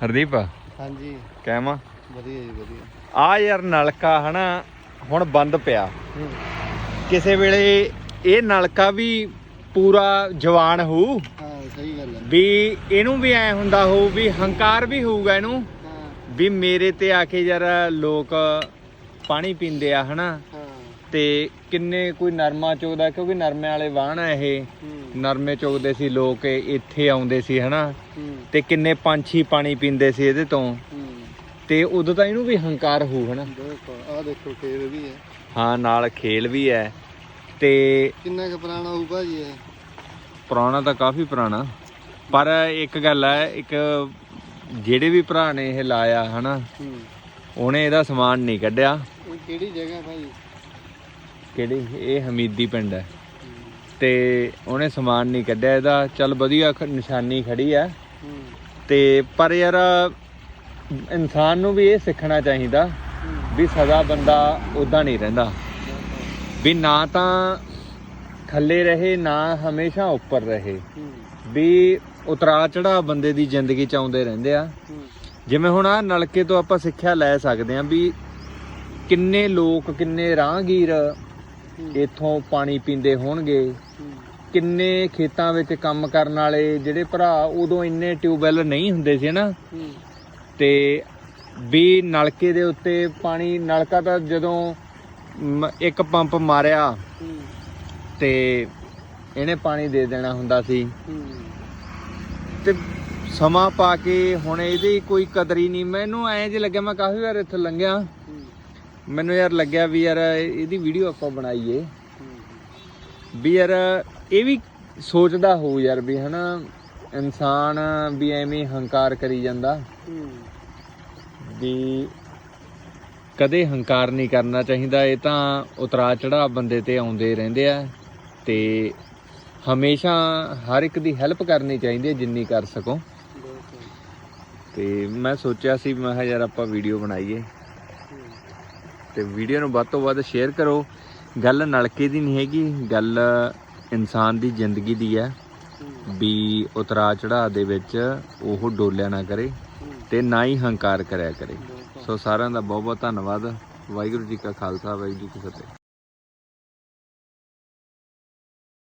ਹਰਦੀਪ? ਹਾਂਜੀ। ਕਹਿਮਾ ਵਧੀਆ ਜੀ ਵਧੀਆ। ਆ ਯਾਰ ਨਲਕਾ ਹਨਾ ਹੁਣ ਬੰਦ ਪਿਆ। ਕਿਸੇ ਵੇਲੇ ਇਹ ਨਲਕਾ ਵੀ ਪੂਰਾ ਜਵਾਨ ਹੋਊ। ਹਾਂ ਸਹੀ ਗੱਲ ਹੈ। ਵੀ ਇਹਨੂੰ ਵੀ ਐ ਹੁੰਦਾ ਹੋਊ ਵੀ ਹੰਕਾਰ ਵੀ ਹੋਊਗਾ ਇਹਨੂੰ। ਵੀ ਮੇਰੇ ਤੇ ਆ ਕੇ ਯਾਰ ਲੋਕ ਪਾਣੀ ਪੀਂਦੇ ਆ ਹਨਾ। ਤੇ ਕਿੰਨੇ ਕੋਈ ਨਰਮਾ ਚੁਗਦਾ ਕਿਉਂਕਿ ਨਰਮੇ ਵਾਲੇ ਵਾਹਣ ਆ ਇਹ। ਹੂੰ। ਨਰਮੇ ਚੁਗਦੇ ਸੀ ਲੋਕ ਇੱਥੇ ਆਉਂਦੇ ਸੀ ਹਨਾ? ਹੂੰ। ਤੇ ਕਿੰਨੇ ਪੰਛੀ ਪਾਣੀ ਪੀਂਦੇ ਸੀ ਇਹਦੇ ਤੋਂ। ਹੂੰ। ਤੇ ਉਦੋਂ ਤਾਂ ਇਹਨੂੰ ਵੀ ਹੰਕਾਰ ਹੋਊ ਹਨਾ? ਆ ਦੇਖੋ ਖੇਤ ਵੀ ਹੈ। ਹਾਂ ਨਾਲ ਖੇਲ ਵੀ ਹੈ। ਤੇ ਕਿੰਨਾ ਕੁ ਪੁਰਾਣਾ ਹੋਊ ਭਾਜੀ ਇਹ? ਪੁਰਾਣਾ ਤਾਂ ਕਾਫੀ ਪੁਰਾਣਾ। ਪਰ ਇੱਕ ਗੱਲ ਹੈ ਇੱਕ ਜਿਹੜੇ ਵੀ ਭਰਾ ਨੇ ਇਹ ਲਾਇਆ ਹਨਾ? ਹੂੰ। ਉਹਨੇ ਇਹਦਾ ਸਮਾਨ ਨਹੀਂ ਕੱਢਿਆ। ਕਿਹੜੀ ਜਗ੍ਹਾ ਭਾਜੀ ਕਿਹੜੀ? ਇਹ ਹਮੀਦੀ ਪਿੰਡ ਹੈ। ਤੇ ਉਹਨੇ ਸਮਾਨ ਨਹੀਂ ਕੱਢਿਆ ਇਹਦਾ। ਚੱਲ ਵਧੀਆ ਖ- ਨਿਸ਼ਾਨੀ ਖੜੀ ਆ ਹੂੰ। ਤੇ ਪਰ ਯਾਰ, ਇਨਸਾਨ ਨੂੰ ਵੀ ਇਹ ਸਿੱਖਣਾ ਚਾਹੀਦਾ ਵੀ ਸਦਾ ਬੰਦਾ ਉਦਾਂ ਨਹੀਂ ਰਹਿੰਦਾ। ਵੀ ਨਾ ਤਾਂ ਥੱਲੇ ਰਹੇ, ਨਾ ਹਮੇਸ਼ਾ ਉੱਪਰ ਰਹੇ। ਵੀ ਉਤਰਾ ਚੜਾ ਬੰਦੇ ਦੀ ਜ਼ਿੰਦਗੀ ਚ ਆਉਂਦੇ ਰਹਿੰਦੇ ਆ। ਜਿਵੇਂ ਹੁਣ ਆ ਨਲਕੇ ਤੋਂ ਆਪਾਂ ਸਿੱਖਿਆ ਲੈ ਸਕਦੇ ਆ ਵੀ ਕਿੰਨੇ ਲੋਕ, ਕਿੰਨੇ ਰਾਹਗੀਰ ਇੱਥੋਂ ਪਾਣੀ ਪੀਂਦੇ ਹੋਣਗੇ। ਕਿੰਨੇ ਖੇਤਾਂ ਵਿੱਚ ਕੰਮ ਕਰਨ ਵਾਲੇ ਜਿਹੜੇ ਭਰਾ ਉਦੋਂ ਇੰਨੇ ਟਿਊਬਵੈਲ ਨਹੀਂ ਹੁੰਦੇ ਸੀ ਨਾ। ਤੇ ਵੀ ਨਲਕੇ ਦੇ ਉੱਤੇ ਪਾਣੀ ਨਲਕਾ ਤਾਂ ਜਦੋਂ ਇੱਕ ਪੰਪ ਮਾਰਿਆ ਤੇ ਇਹਨੇ ਪਾਣੀ ਦੇ ਦੇਣਾ ਹੁੰਦਾ ਸੀ। ਤੇ ਸਮਾਂ ਪਾ ਕੇ ਹੁਣ ਇਹਦੀ ਕੋਈ ਕਦਰ ਹੀ ਨਹੀਂ। ਮੈਨੂੰ ਐਂ ਜੇ ਲੱਗਿਆ ਮੈਂ ਕਾਫੀ ਵਾਰ ਇੱਥੇ ਲੰਘਿਆ। ਮੈਨੂੰ ਯਾਰ ਲੱਗਿਆ ਵੀ ਯਾਰ ਇਹਦੀ ਵੀਡੀਓ ਆਪਾਂ ਬਣਾਈਏ। ਹੂੰ ਵੀ ਯਾਰ ਇਹ ਵੀ ਸੋਚਦਾ ਹੋਊ ਯਾਰ ਵੀ ਹਨਾ ਇਨਸਾਨ ਵੀ ਐਵੇਂ ਹੰਕਾਰ ਕਰੀ ਜਾਂਦਾ। ਹੂੰ ਵੀ ਕਦੇ ਹੰਕਾਰ ਨਹੀਂ ਕਰਨਾ ਚਾਹੀਦਾ ਇਹ ਤਾਂ ਉਤਰਾ ਚੜਾ ਬੰਦੇ ਤੇ ਆਉਂਦੇ ਰਹਿੰਦੇ ਆ ਤੇ ਹਮੇਸ਼ਾ ਹਰ ਇੱਕ ਦੀ ਹੈਲਪ ਕਰਨੀ ਚਾਹੀਦੀ ਹੈ ਜਿੰਨੀ ਕਰ ਸਕੋ। ਤੇ ਮੈਂ ਸੋਚਿਆ ਸੀ ਮੈਂ ਕਿਹਾ ਯਾਰ ਆਪਾਂ ਵੀਡੀਓ ਬਣਾਈਏ। ਹੂੰ ਤੇ ਵੀਡੀਓ ਨੂੰ ਵੱਧ ਤੋਂ ਵੱਧ ਸ਼ੇਅਰ ਕਰੋ। ਗੱਲ ਨਲਕੇ ਦੀ ਨਹੀਂ ਹੈਗੀ ਗੱਲ ਇਨਸਾਨ ਦੀ ਜ਼ਿੰਦਗੀ ਦੀ ਹੈ ਵੀ ਉਤਰਾ ਚੜਾ ਦੇ ਵਿੱਚ ਉਹ ਡੋਲਿਆ ਨਾ ਕਰੇ ਤੇ ਨਾ ਹੀ ਹੰਕਾਰ ਕਰਿਆ ਕਰੇ। ਸੋ ਸਾਰਿਆਂ ਦਾ ਬਹੁਤ ਬਹੁਤ ਧੰਨਵਾਦ। ਵਾਹਿਗੁਰੂ ਜੀ ਕਾ ਖਾਲਸਾ ਵਾਹਿਗੁਰੂ ਜੀ ਕੀ ਫਤਿਹ।